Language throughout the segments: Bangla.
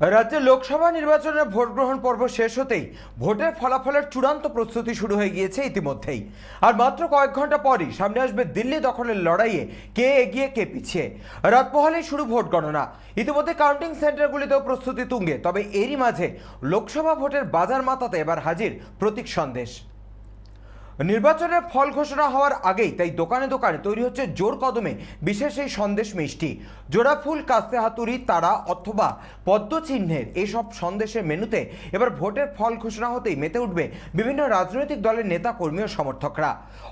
রাজ্যে লোকসভা নির্বাচনের ভোট গ্রহণ পর্ব শেষ হতেই ভোটের ফলাফলের চূড়ান্ত প্রস্তুতি শুরু হয়ে গিয়েছে ইতিমধ্যেই। আর মাত্র কয়েক ঘণ্টা পরই সামনে আসবে দিল্লি দখলের লড়াইয়ে কে এগিয়ে কে পিছিয়ে। রাত পোহালেই শুরু ভোট গণনা। ইতিমধ্যে কাউন্টিং সেন্টারগুলিতেও প্রস্তুতি তুঙ্গে, তবে এরই মাঝে লোকসভা ভোটের বাজার মাতাতে এবার হাজির প্রতীক সন্দেশ। নির্বাচনের ফল ঘোষণা হওয়ার আগেই তাই দোকানে দোকানে তৈরি হচ্ছে জোর কদমে বিশেষ এই সন্দেশ মিষ্টি। জোড়া ফুল, কাস্তে হাতুড়ি, তারা অথবা পদ্ম চিহ্নের এসব সন্দেশের মেনুতে এবার ভোটের ফল ঘোষণা হতেই মেতে উঠবে বিভিন্ন রাজনৈতিক দলের নেতা কর্মী ও সমর্থকরা।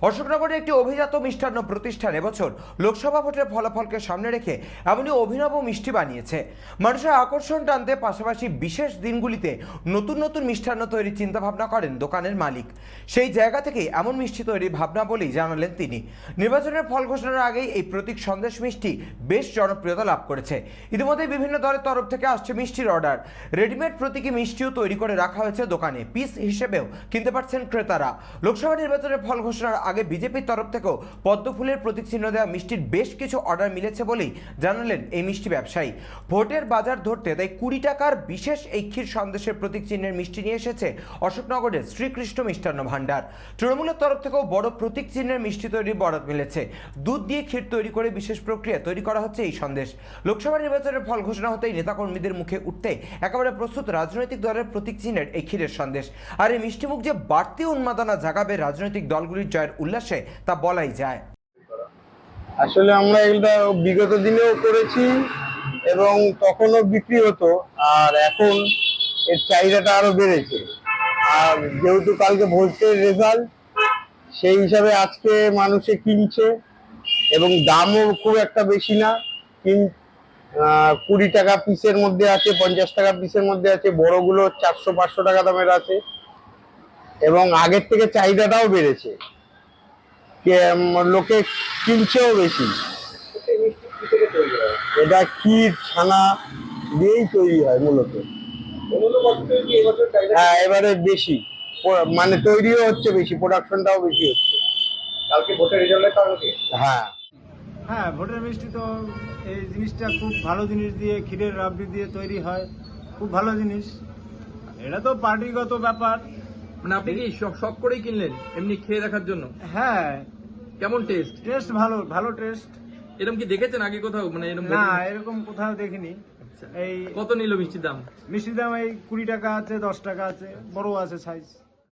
অশোকনগরের একটি অভিজাত মিষ্টান্ন প্রতিষ্ঠান এবছর লোকসভা ভোটের ফলাফলকে সামনে রেখে এমনই অভিনব মিষ্টি বানিয়েছে। মানুষের আকর্ষণ টানতে পাশাপাশি বিশেষ দিনগুলিতে নতুন নতুন মিষ্টান্ন তৈরির চিন্তাভাবনা করেন দোকানের মালিক। সেই জায়গা থেকে এমন মিষ্টি তৈরির ভাবনা বলেই জানালেন তিনি। নির্বাচনের ফল ঘোষণার আগেই এই প্রতীক সন্দেশ মিষ্টি বেশ জনপ্রিয়তা লাভ করেছে। ইতিমধ্যে বিভিন্ন দলের তরফ থেকে আসছে মিষ্টির অর্ডার। রেডিমেড প্রতীকী মিষ্টিও তৈরি করে রাখা হয়েছে দোকানে। পিস হিসেবেও কিনতে পারছেন ক্রেতারা। লোকসভা নির্বাচনের ফল ঘোষণার আগে বিজেপির তরফ থেকেও পদ্ম ফুলের প্রতীক চিহ্ন দেওয়া মিষ্টির বেশ কিছু অর্ডার মিলেছে বলেই জানালেন এই মিষ্টি ব্যবসায়ী। ভোটের বাজার ধরতে তাই কুড়ি টাকার বিশেষ এই ক্ষীর সন্দেশের প্রতীক চিহ্নের মিষ্টি নিয়ে এসেছে অশোকনগরের শ্রীকৃষ্ণ মিষ্টান্ন ভাণ্ডার। তৃণমূলের তরফ থেকেও বড় প্রতীক চিহ্নের মিষ্টি তৈরির বরাত মিলেছে। দুধ দিয়ে ক্ষীর তৈরি করে বিশেষ প্রক্রিয়া তৈরি করা হচ্ছে এই সন্দেশ। লোকসভা নির্বাচনের ফল ঘোষণা হতেই নেতাকর্মীদের মুখে উঠতে একেবারে প্রস্তুত রাজনৈতিক দলের প্রতীক চিহ্নের এই ক্ষীরের সন্দেশ। আর এই মিষ্টিমুখ যে বাড়তি উন্মাদনা জাগাবে রাজনৈতিক দলগুলির জয়ের উল্লাসে, তা বলাই যায়। আসলে আমরা এগুলা বিগত দিনেও করেছি এবং তখনও বিক্রি হতো, আর এখন এর চাহিদাটা আরও বেড়েছে। আর যেহেতু কালকে ভোটের রেজাল্ট সেই হিসাবে আজকে মানুষে কিনছে এবং দামও খুব একটা বেশি না। কিন কুড়ি টাকা পিসের মধ্যে আছে পঞ্চাশ টাকা পিসের মধ্যে আছে বড়গুলো চারশো পাঁচশো টাকা দামের আছে। এবং আগের থেকে চাহিদাটাও বেড়েছে। লোকে কিনছেও বেশি। এটা ক্ষীর ছানা দিয়েই তৈরি হয় মূলত। হ্যাঁ এবারে বেশি। মানে তৈরিও হচ্ছে বেশি প্রোডাকশনটাও বেশি হচ্ছে। কালকে ভোটের রেজাল্টের কারণে হ্যাঁ। হ্যাঁ ভোটের মিষ্টি তো এই জিনিসটা খুব ভালো জিনিস দিয়ে ক্ষীরের রাবড়ি দিয়ে তৈরি হয়। খুব ভালো জিনিস। এটা তো পার্টিগত ব্যাপার। মানে আপনি কি শখ শখ করেই কিনলেন এমনি খেয়ে দেখার জন্য? হ্যাঁ। কেমন টেস্ট টেস্ট ভালো ভালো টেস্ট এরকম কি দেখেছেন আগে কোথাও? মানে এরকম না এরকম কোথাও দেখিনি। আচ্ছা। এই কত নিল মিষ্টির দাম? মিষ্টির দাম এই কুড়ি টাকা আছে দশ টাকা আছে বড় আছে সাইজ